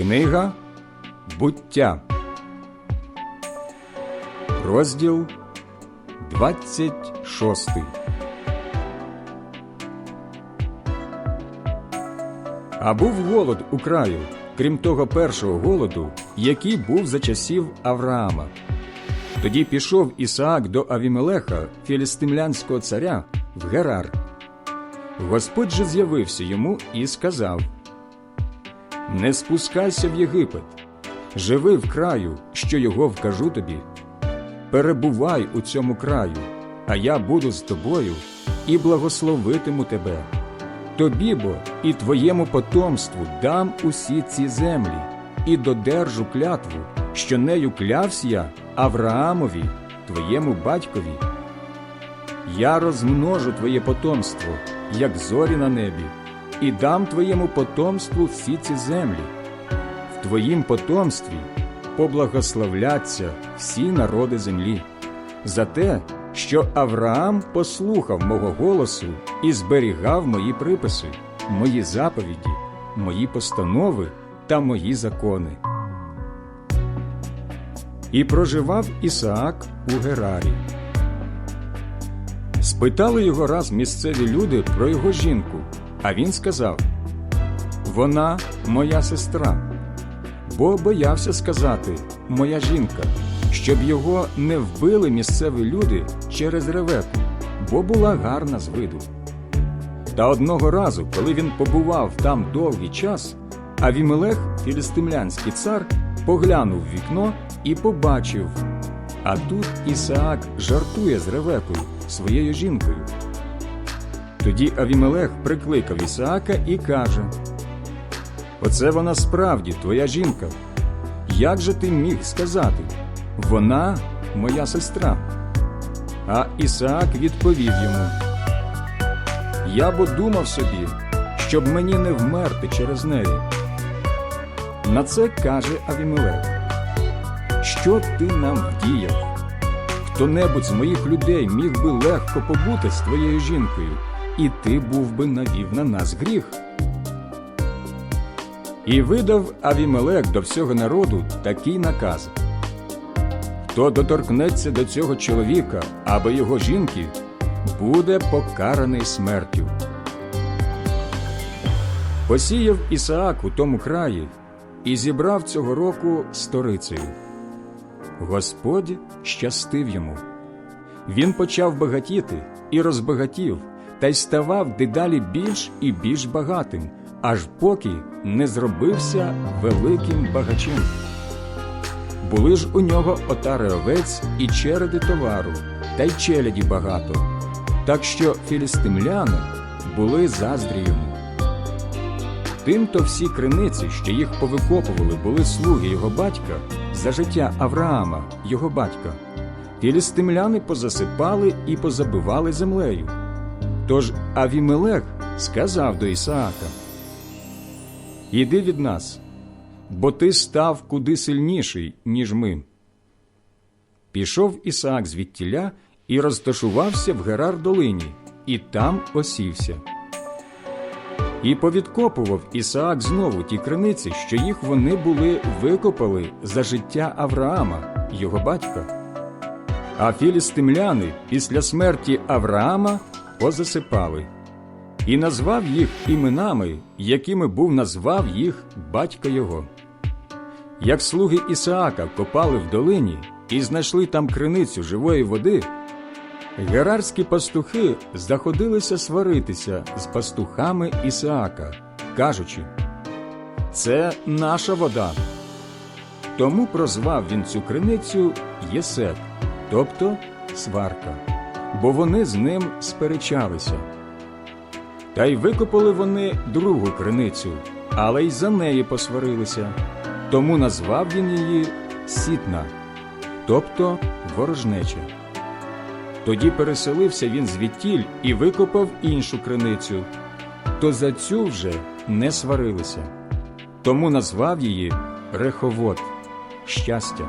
Книга Буття, розділ 26. А був голод у краю, крім того першого голоду, який був за часів Авраама. Тоді пішов Ісаак до Авімелеха, філістимлянського царя, в Герар. Господь же з'явився йому і сказав: Не спускайся в Єгипет, живи в краю, що його вкажу тобі. Перебувай у цьому краю, а я буду з тобою і благословитиму тебе. Тобі бо і твоєму потомству дам усі ці землі, і додержу клятву, що нею клявся я Авраамові, твоєму батькові. Я розмножу твоє потомство, як зорі на небі, і дам твоєму потомству всі ці землі. В твоїм потомстві поблагословляться всі народи землі, за те, що Авраам послухав мого голосу і зберігав мої приписи, мої заповіді, мої постанови та мої закони. І проживав Ісаак у Герарі. Спитали його раз місцеві люди про його жінку, а він сказав: Вона моя сестра. Бо боявся сказати моя жінка, щоб його не вбили місцеві люди через ревеку, бо була гарна з виду. Та одного разу, коли він побував там довгий час, Авімелех, філістимлянський цар, поглянув в вікно і побачив. А тут Ісаак жартує з Ревекою, своєю жінкою. Тоді Авімелех прикликав Ісаака і каже: Оце вона справді твоя жінка. Як же ти міг сказати? Вона моя сестра. А Ісаак відповів йому: Я бо думав собі, щоб мені не вмерти через неї. На це каже Авімелех: Що ти нам вдіяв? Хто-небудь з моїх людей міг би легко побути з твоєю жінкою, і ти був би навів на нас гріх. І видав Авімелек до всього народу такий наказ: Хто доторкнеться до цього чоловіка або його жінки, буде покараний смертю. Посіяв Ісаак у тому краї і зібрав цього року сторицею. Господь щастив йому. Він почав багатіти і розбагатів, та й ставав дедалі більш і більш багатим, аж поки не зробився великим багачем. Були ж у нього отари овець і череди товару, та й челяді багато, так що філістимляни були заздрі йому. Тимто всі криниці, що їх повикопували, були слуги його батька за життя Авраама, його батька. Філістимляни позасипали і позабивали землею. Тож Авімелех сказав до Ісаака: Іди від нас, бо ти став куди сильніший, ніж ми. Пішов Ісаак звідтіля і розташувався в Герар долині, і там осівся. І повідкопував Ісаак знову ті криниці, що їх вони були викопали за життя Авраама, його батька. А філістимляни після смерті Авраама позасипали і назвав їх іменами, якими був назвав їх батько його. Як слуги Ісаака копали в долині і знайшли там криницю живої води, герарські пастухи заходилися сваритися з пастухами Ісаака, кажучи: Це наша вода. Тому прозвав він цю криницю Єсек, тобто сварка, бо вони з ним сперечалися. Та й викопали вони другу криницю, але й за неї посварилися. Тому назвав він її Сітна, тобто ворожнеча. Тоді переселився він звідтіль і викопав іншу криницю, то за цю вже не сварилися. Тому назвав її Реховод щастя.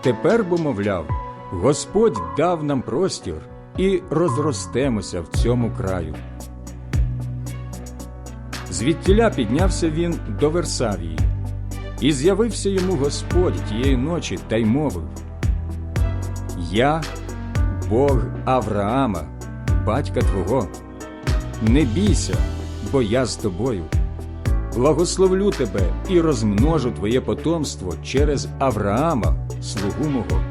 Тепер бо, мовляв, Господь дав нам простір і розростемося в цьому краю. Звідтіля піднявся він до Версавії, І з'явився йому Господь тієї ночі та й мовив: Я, Бог Авраама, батька твого, не бійся, бо я з тобою. Благословлю тебе і розмножу твоє потомство через Авраама, слугу мого.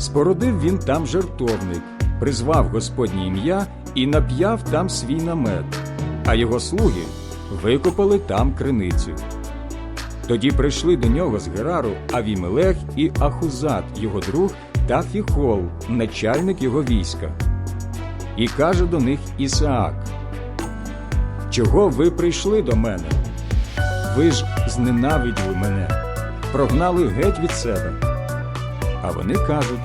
Спородив він там жертовник, призвав Господнє ім'я і нап'яв там свій намет, а його слуги викопали там криницю. Тоді прийшли до нього з Герару Авімелех і Ахузат, його друг, та Фіхол, начальник його війська. І каже до них Ісаак: Чого ви прийшли до мене? Ви ж зненавиділи мене, прогнали геть від себе. А вони кажуть: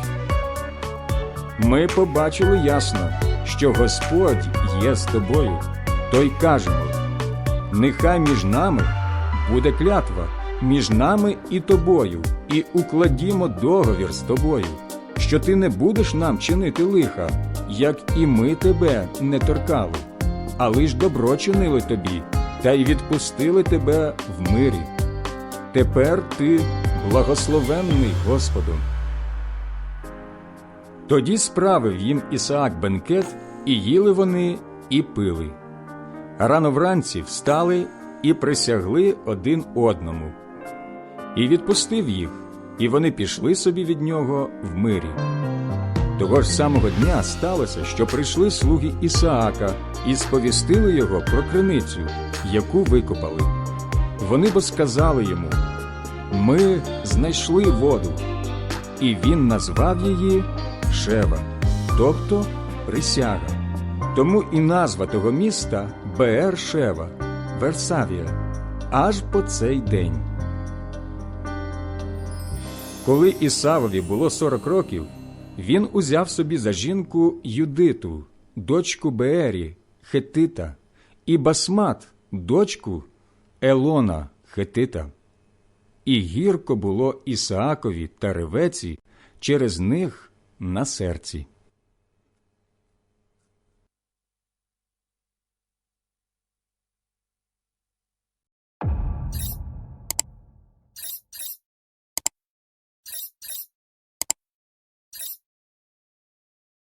Ми побачили ясно, що Господь є з тобою, то й кажемо: нехай між нами буде клятва, між нами і тобою, і укладімо договір з тобою, що ти не будеш нам чинити лиха, як і ми тебе не торкали, а лиш добро чинили тобі, та й відпустили тебе в мирі. Тепер ти благословенний Господом. Тоді справив їм Ісаак бенкет, і їли вони, і пили. Рано вранці встали і присягли один одному. І відпустив їх, і вони пішли собі від нього в мирі. Того ж самого дня сталося, що прийшли слуги Ісаака і сповістили його про криницю, яку викопали. Вони бо сказали йому: Ми знайшли воду, і він назвав її Шева, тобто присяга. Тому і назва того міста Беер Шева, Версавія, аж по цей день. Коли Ісавові було 40 років, він узяв собі за жінку Юдиту, дочку Беері, Хетита, і Басмат, дочку Елона Хетита. І гірко було Ісаакові та Ревеці через них на серці.